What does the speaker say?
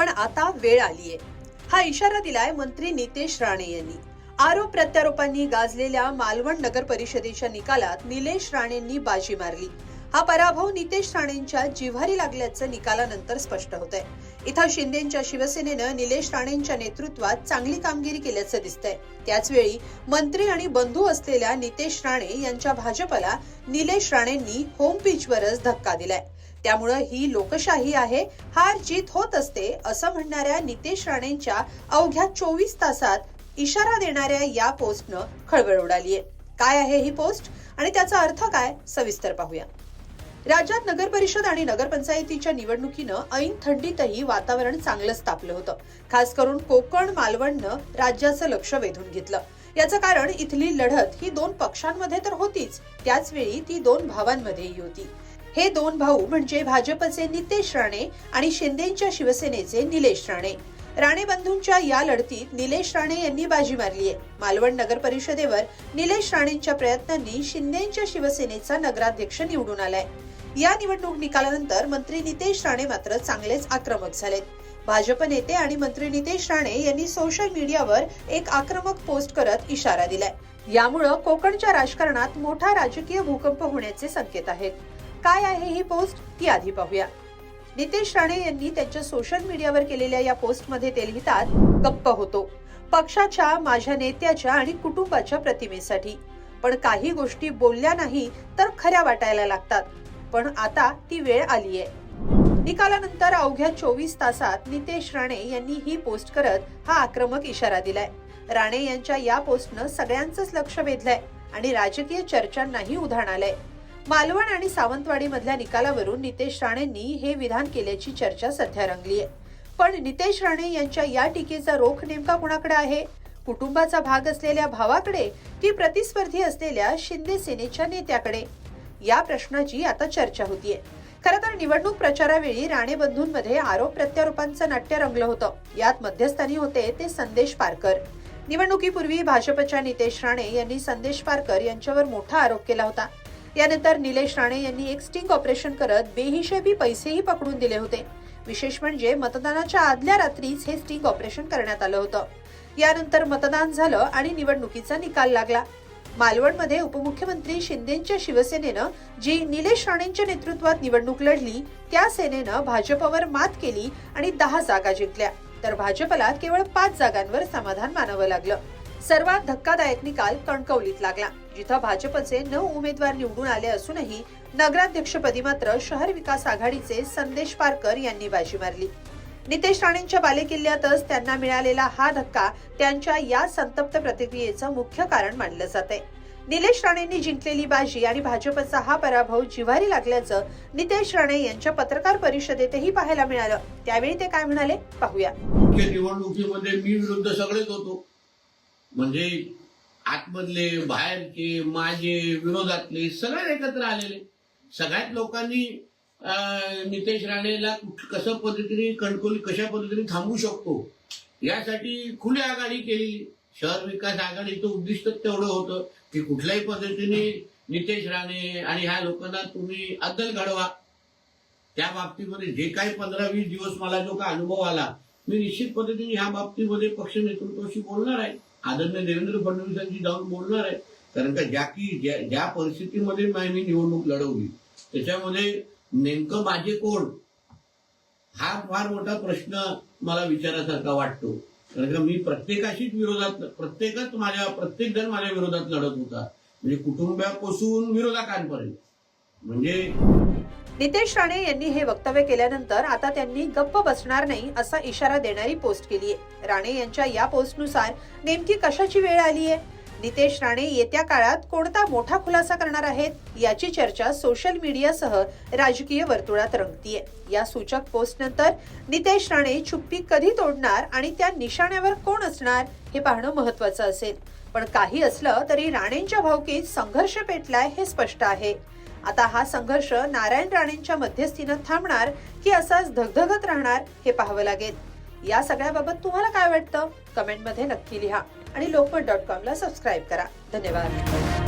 पण आता वेळ आलीये. हा इशारा दिलाय मंत्री नितेश राणे यांनी. आरोप प्रत्यारोपांनी गाजलेल्या मालवण नगर परिषदेच्या निकालात निलेश राणेंनी बाजी मारली. हा पराभव नितेश राणेंच्या जिव्हारी लागल्याचं निकालानंतर स्पष्ट होत आहे इथं शिंदेच्या शिवसेनेनं निलेश राणेंच्या नेतृत्वात चांगली कामगिरी केल्याचं दिसतंय. त्याचवेळी मंत्री आणि बंधू असलेल्या नितेश राणे यांच्या भाजपला निलेश राणेंनी होम पिचवरच धक्का दिलाय. त्यामुळं ही लोकशाही आहे हार जीत होत असते असं म्हणणाऱ्या नितेश राणेंच्या अवघ्या चोवीस तासात इशारा देणाऱ्या या पोस्टनं खळबळ उडालीये. काय आहे ही पोस्ट आणि त्याचा अर्थ काय सविस्तर पाहूया. राज्यात नगर परिषद आणि नगरपंचायतीच्या निवडणुकीनं ऐन थंडीतही वातावरण चांगलंच तापलं होतं. खास करून कोकण मालवणनं राज्याचं लक्ष वेधून घेतलं. याचं कारण इथली लढत ही दोन पक्षांमध्ये तर होतीच त्याच वेळी ती दोन भावांमध्येही होती. हे दोन भाऊ म्हणजे भाजपचे नितेश राणे आणि शिंदेच्या शिवसेनेचे निलेश राणे. राणे बंधूंच्या या लढतीत निलेश राणे यांनी बाजी मारली आहे. मालवण नगर परिषदेवर निलेश राणेंच्या प्रयत्नांनी शिंदेच्या शिवसेनेचा नगराध्यक्ष निवडून आलाय. या निवडणूक निकालानंतर मंत्री नितेश राणे मात्र चांगलेच आक्रमक झालेत. भाजप नेते आणि मंत्री नितेश राणे यांनी सोशल मीडियावर एक आक्रमक पोस्ट करत इशारा दिलाय. यामुळं कोकणच्या राजकारणात मोठा राजकीय भूकंप होण्याचे संकेत आहेत. काय आहे ही पोस्ट? ती आधी पाहूया. नितेश राणे यांनी त्यांच्या सोशल मीडियावर केलेल्या या पोस्टमध्ये ते लिहितात गप्प होतो. पक्षाच्या माझ्या नेत्याच्या आणि कुटुंबाच्या प्रतिमेसाठी. पण काही गोष्टी बोलल्या नाही तर खऱ्या वाटायला लागतात. पण आता ती वेळ आली आहे निकालानंतर अवघ्या चोवीस तासात नितेश राणे यांनी ही पोस्ट करत हा आक्रमक इशारा दिलाय. राणे यांच्या या पोस्टनं सगळ्यांचंच लक्ष वेधलंय आणि राजकीय चर्चांनाही उधाण आलंय मालवण आणि सावंतवाडीमधल्या निकालावरून नितेश राणेंनी हे विधान केल्याची चर्चा सध्या रंगलीय पण नितेश राणे यांच्या या टीकेचा रोख नेमका कुणाकडे आहे? कुटुंबाचा भाग असलेल्या भावाकडे की प्रतिस्पर्धी असलेल्या शिंदे सेनेच्या नेत्याकडे? या प्रश्नाची आता चर्चा होतीये. खर तर निवडणूक प्रचारावेळी राणे बंधूंमध्ये आरोप प्रत्यारोपांचं नाट्य रंगलं होतं. यात मध्यस्थानी होते ते संदेश पारकर. निवडणुकीपूर्वी भाजपच्या नितेश राणे यांनी संदेश पारकर यांच्यावर मोठा आरोप केला होता. यानंतर निलेश राणे यांनी एक स्टिंग ऑपरेशन करत बेहिशेबी पैसेही पकडून दिले होते. विशेष म्हणजे मतदानाच्या आदल्या रात्रीच हे स्टिंग ऑपरेशन करण्यात आलं होतं. यानंतर मतदान झालं आणि निवडणुकीचा निकाल लागला. मालवणमध्ये उपमुख्यमंत्री शिंदेच्या शिवसेनेनं जी निलेश राणेंच्या नेतृत्वात निवडणूक लढली त्या सेनेनं भाजपवर मात केली आणि दहा जागा जिंकल्या. तर भाजपला केवळ पाच जागांवर समाधान मानावं लागलं. सर्वात धक्कादायक निकाल कणकवलीत लागला जिथं भाजपचे नऊ उमेदवार निवडून आले असूनही नगराध्यक्षपदी मात्र शहर विकास आघाडीचे संदेश पारकर यांनी बाजी मारली. नितेश राणेंच्या बालेकिल्ल्यातच त्यांना मिळालेला हा धक्का त्यांच्या या संतप्त प्रतिक्रियेचं मुख्य कारण मानलं जात आहे निलेश राणेंनी जिंकलेली बाजी आणि भाजपचा हा पराभव जिव्हारी लागल्याचं नितेश राणे यांच्या पत्रकार परिषदेतही पाहायला मिळालं. त्यावेळी ते काय म्हणाले? पाहूया. निवडणुकीमध्ये मी विरुद्ध सगळेच होतो. म्हणजे आतमधले बाहेरचे माझे विरोधातले सगळे एकत्र आलेले. सगळ्याच लोकांनी नितेश राणेला कसं पद्धतीने कणकोली कशा पद्धतीने थांबवू शकतो यासाठी खुली आघाडी केली शहर विकास आघाडीचं उद्दिष्ट तेवढं होतं की कुठल्याही पद्धतीने नितेश राणे आणि ह्या लोकांना तुम्ही अद्दल घडवा. त्या बाबतीमध्ये जे काही पंधरा वीस दिवस मला जो का अनुभव आला मी निश्चित पद्धतीने ह्या बाबतीमध्ये पक्ष नेतृत्वाशी बोलणार आहे. आदरणीय देवेंद्र फडणवीसांशी जाऊन बोलणार आहे. कारण का ज्या की ज्या ज्या परिस्थितीमध्ये मी निवडणूक लढवली त्याच्यामध्ये नेमकं माझे कोण? हा फार मोठा प्रश्न मला विचारासारखा वाटतो. कारण का मी प्रत्येकाशीच विरोधात प्रत्येकच माझ्या प्रत्येक जण माझ्या विरोधात लढत होता. म्हणजे कुटुंबापासून विरोधकांपर्यंत. म्हणजे नितेश राणे यांनी हे वक्तव्य केल्यानंतर आता त्यांनी गप्प बसणार नाही असा इशारा देणारी पोस्ट केली आहे. राणे यांच्या या पोस्टनुसार नेमकी कशाची वेळ आली आहे? नितेश राणे येत्या काळात कोणता मोठा खुलासा करणार आहेत? याची चर्चा सोशल मीडियासह राजकीय वर्तुळात रंगतीये. या सूचक पोस्ट नंतर नितेश राणे चुप्पी कधी तोडणार आणि त्या निशाण्यावर कोण असणार हे पाहणं महत्वाचं असेल. पण काही असलं तरी राणेंच्या भावकीत संघर्ष पेटलाय हे स्पष्ट आहे. आता हा संघर्ष नारायण राणेंच्या मध्यस्थीनं थांबणार की असाच धगधगत राहणार हे पाहावं लागेल. या सगळ्याबाबत तुम्हाला काय वाटतं? कमेंटमध्ये नक्की लिहा आणि लोकमत डॉट कॉमला सबस्क्राईब करा. धन्यवाद.